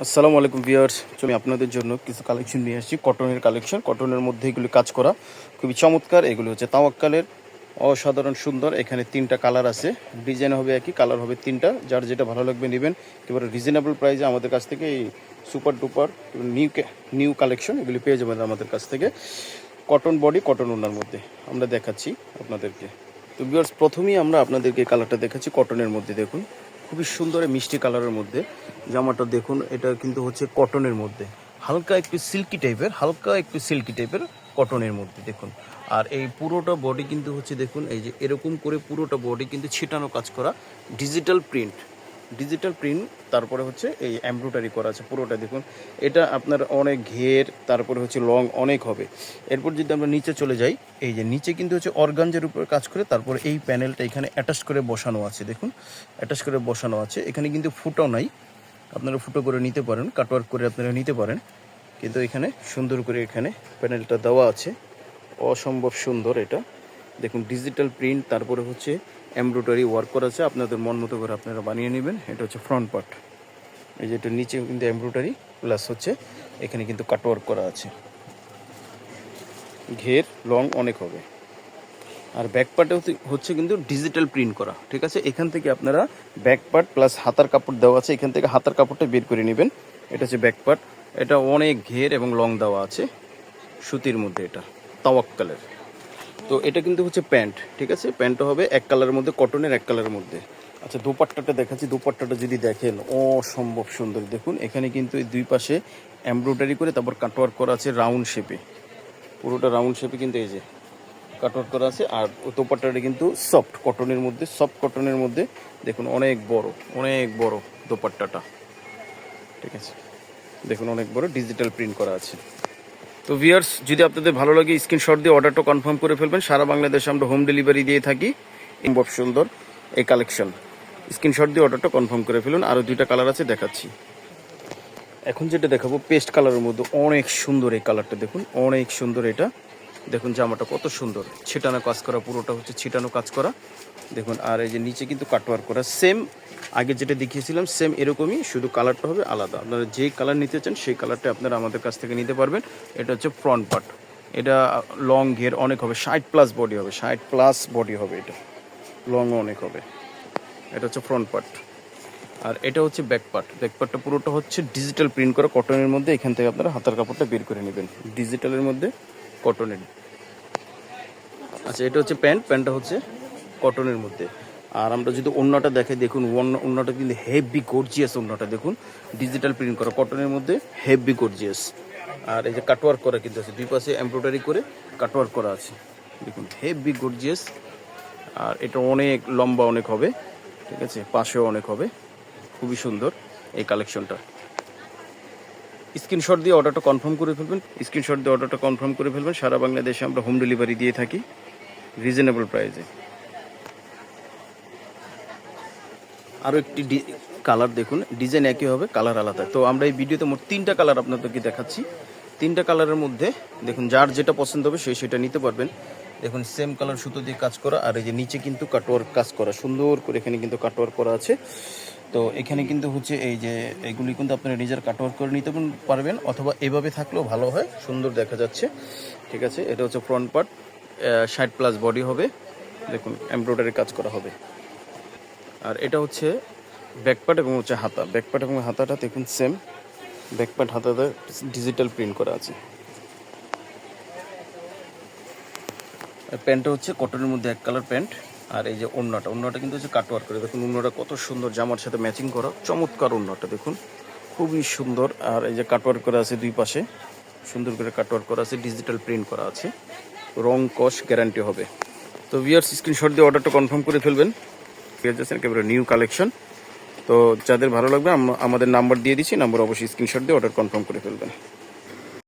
আসসালামু আলাইকুম ভিউয়ার্স। আমি আপনাদের জন্য কিছু কালেকশন নিয়ে এসেছি কটনের কালেকশন কটনের মধ্যে এগুলি কাজ করা খুবই চমৎকার। এগুলি হচ্ছে তাওয়াক্কালের অসাধারণ সুন্দর। এখানে তিনটা কালার আছে। ডিজাইন হবে একই কালার হবে তিনটা। যার যেটা ভালো লাগবে নেবেন এবারে রিজনেবল প্রাইসে আমাদের কাছ থেকে এই super duper new new collection এগুলি পেয়ে যাবেন আমাদের কাছ থেকে। কটন বডি কটন ওনার মধ্যে। আমরা দেখাচ্ছি আপনাদেরকে। তো ভিউয়ার্স, প্রথমেই আমরা আপনাদেরকে কালারটা দেখাচ্ছি কটনের মধ্যে। দেখুন খুবই সুন্দর মিষ্টি কালারের মধ্যে। জামাটা দেখুন, এটা কিন্তু হচ্ছে কটনের মধ্যে। হালকা একটু সিল্কি টাইপের, হালকা একটু সিল্কি টাইপের কটনের মধ্যে, দেখুন। আর এই পুরোটা বডি কিন্তু হচ্ছে, দেখুন, এই যে এরকম করে পুরোটা বডি কিন্তু ছিটানো কাজ করা ডিজিটাল প্রিন্ট ডিজিটাল প্রিন্ট তারপরে হচ্ছে এই এমব্রয়ডারি করা আছে, পুরোটা দেখুন। এটা আপনার অনেক ঘের, তারপরে হচ্ছে লং অনেক হবে। এরপর যদি আমরা নিচে চলে যাই, এই যে নিচে কিন্তু হচ্ছে অর্গানজের উপর কাজ করে, তারপরে এই প্যানেলটা এখানে অ্যাটাচ করে বসানো আছে, দেখুন। অ্যাটাচ করে বসানো আছে। এখানে কিন্তু ফুটো নাই। আপনারা ফুটো করে নিতে পারেন কাটওয়ার্ক করে আপনারা নিতে পারেন। কিন্তু এখানে সুন্দর করে এখানে প্যানেলটা দেওয়া আছে। অসম্ভব সুন্দর এটা। দেখুন ডিজিটাল প্রিন্ট তারপরে হচ্ছে এমব্রয়ডারি ওয়ার্ক করা আছে। আপনাদের মন মতো করে আপনারা বানিয়ে নেবেন। এটা হচ্ছে ফ্রন্ট পার্ট এই যে এটা নিচে কিন্তু এমব্রয়ডারি প্লাস হচ্ছে এখানে কিন্তু কাটওয়ার্ক করা আছে। ঘের লং অনেক হবে। আর ব্যাক পার্টে হচ্ছে কিন্তু ডিজিটাল প্রিন্ট করা, ঠিক আছে? এখান থেকে আপনারা ব্যাক পার্ট প্লাস হাতার কাপড় দেওয়া আছে। এখান থেকে হাতার কাপড়টা বের করে নেবেন। এটা হচ্ছে ব্যাক পার্ট এটা অনেক ঘের এবং লং দেওয়া আছে। সুতির মধ্যে এটা, তাওয়াক্কালের। তো এটা কিন্তু হচ্ছে প্যান্ট, ঠিক আছে? প্যান্টটা হবে এক কালারের মধ্যে, কটনের এক কালারের মধ্যে। আচ্ছা দোপাট্টাটা দেখাচ্ছি। দোপাট্টাটা যদি দেখেন, অসম্ভব সুন্দর। দেখুন, এখানে কিন্তু এই দুই পাশে এমব্রয়ডারি করে তারপর কাটওয়ার্ক করা আছে রাউন্ড শেপে পুরোটা রাউন্ড শেপে কিন্তু এই যে কাটওয়ার্ক করা আছে। আর দোপাট্টাটা কিন্তু সফট কটনের মধ্যে সফট কটনের মধ্যে। দেখুন, অনেক বড় অনেক বড় দোপাট্টাটা। ঠিক আছে? দেখুন, অনেক বড় ডিজিটাল প্রিন্ট করা আছে। তো ভিউয়ার্স যদি আপনাদের ভালো লাগে স্ক্রিনশট দিয়ে অর্ডারটা কনফার্ম করে ফেলবেন। সারা বাংলাদেশে আমরা হোম ডেলিভারি দিয়ে থাকি। খুব সুন্দর, এই কালেকশন স্ক্রিনশট দিয়ে অর্ডারটা কনফার্ম করে ফেলুন। আরও দুইটা কালার আছে, দেখাচ্ছি। এখন যেটা দেখাবো পেস্ট কালারের মধ্যে অনেক সুন্দর এই কালারটা দেখুন। অনেক সুন্দর এটা। দেখুন জামাটা কত সুন্দর। ছিটানো কাজ করা, পুরোটা হচ্ছে ছিটানো কাজ করা। দেখুন, আর এই যে নিচে কিন্তু কাটওয়ার করা। সেম, আগে যেটা দেখিয়েছিলাম, সেম এরকমই, শুধু কালারটা হবে আলাদা। আপনারা যেই কালার নিতে চান, সেই কালারটা আপনারা আমাদের কাছ থেকে নিতে পারবেন। এটা হচ্ছে ফ্রন্ট পার্ট এটা লং ঘের অনেক হবে, ষাট প্লাস বডি হবে, ষাট প্লাস বডি হবে এটা। লং অনেক হবে। এটা হচ্ছে ফ্রন্ট পার্ট আর এটা হচ্ছে ব্যাক পার্ট ব্যাক পার্টটা পুরোটা হচ্ছে ডিজিটাল প্রিন্ট করা কটনের মধ্যে। এখান থেকে আপনারা হাতার কাপড়টা বের করে নেবেন। ডিজিটালের মধ্যে কটনের। আচ্ছা এটা হচ্ছে প্যান্ট, প্যান্টটা হচ্ছে কটনের মধ্যে। আর আমরা যদি অন্যটা দেখে দেখুন অন্যটা কিন্তু হেভি গর্জিয়াস অন্যটা দেখুন। ডিজিটাল প্রিন্ট করা, কটনের মধ্যে হেভি গর্জিয়াস আর এই যে কাটওয়ার্ক করা কিন্তু আছে, দুই পাশে এমব্রয়ডারি করে কাটওয়ার্ক করা আছে। দেখুন হেভি গর্জিয়াস আর এটা অনেক লম্বা অনেক হবে, ঠিক আছে? পাশেও অনেক হবে। খুবই সুন্দর এই কালেকশনটা স্ক্রিনশট দিয়ে অর্ডারটা কনফার্ম করে ফেলবেন। স্ক্রিনশট দিয়ে অর্ডারটা কনফার্ম করে ফেলবেন। সারা বাংলাদেশে আমরা হোম ডেলিভারি দিয়ে থাকি রিজনেবল প্রাইসে। আরও একটি কালার দেখুন, ডিজাইন একই হবে, কালার আলাদা। তো আমরা এই ভিডিওতে মোট তিনটা কালার আপনাদেরকে দেখাচ্ছি। তিনটা কালারের মধ্যে দেখুন, যার যেটা পছন্দ হবে সেই সেটা নিতে পারবেন। দেখুন সেম কালার সুতো দিয়ে কাজ করা, আর এই যে নিচে কিন্তু কাটওয়ার্ক কাজ করা, সুন্দর করে এখানে কিন্তু কাটওয়ার্ক করা আছে। তো এখানে কিন্তু হচ্ছে এই যে এগুলি কিন্তু আপনারা নিজের কাটওয়ার্ক করে নিতে পারবেন অথবা এভাবে থাকলেও ভালো হয়, সুন্দর দেখা যাচ্ছে। ঠিক আছে, এটা হচ্ছে ফ্রন্ট পার্ট ষাট প্লাস বডি হবে। দেখুন এমব্রয়ডারি কাজ করা হবে। আর এটা হচ্ছে ব্যাকপার্ট এবং হচ্ছে হাতা। ব্যাকপার্ট এবং হাতাটা দেখুন সেম ব্যাকপার্ট হাতাতে ডিজিটাল প্রিন্ট করা আছে। প্যান্টটা হচ্ছে কটনের মধ্যে এক কালার প্যান্ট। আর এই যে ওড়নাটা অন্যটা কিন্তু হচ্ছে কাটওয়ার করে। দেখুন অন্যটা কত সুন্দর, জামার সাথে ম্যাচিং করা, চমৎকার অন্যটা দেখুন। খুবই সুন্দর। আর এই যে কাটওয়ার করা আছে দুই পাশে, সুন্দর করে কাটওয়ার করা আছে ডিজিটাল প্রিন্ট করা আছে। রং কস গ্যারান্টি হবে। তো ভিয়ার্স স্ক্রিনশট দিয়ে অর্ডারটা কনফার্ম করে ফেলবেন। পেয়ে যাচ্ছেন একেবারে নিউ কালেকশন তো যাদের ভালো লাগবে আমাদের নাম্বার দিয়ে দিচ্ছি নাম্বার অবশ্যই স্ক্রিনশট দিয়ে অর্ডার কনফার্ম করে ফেলবেন।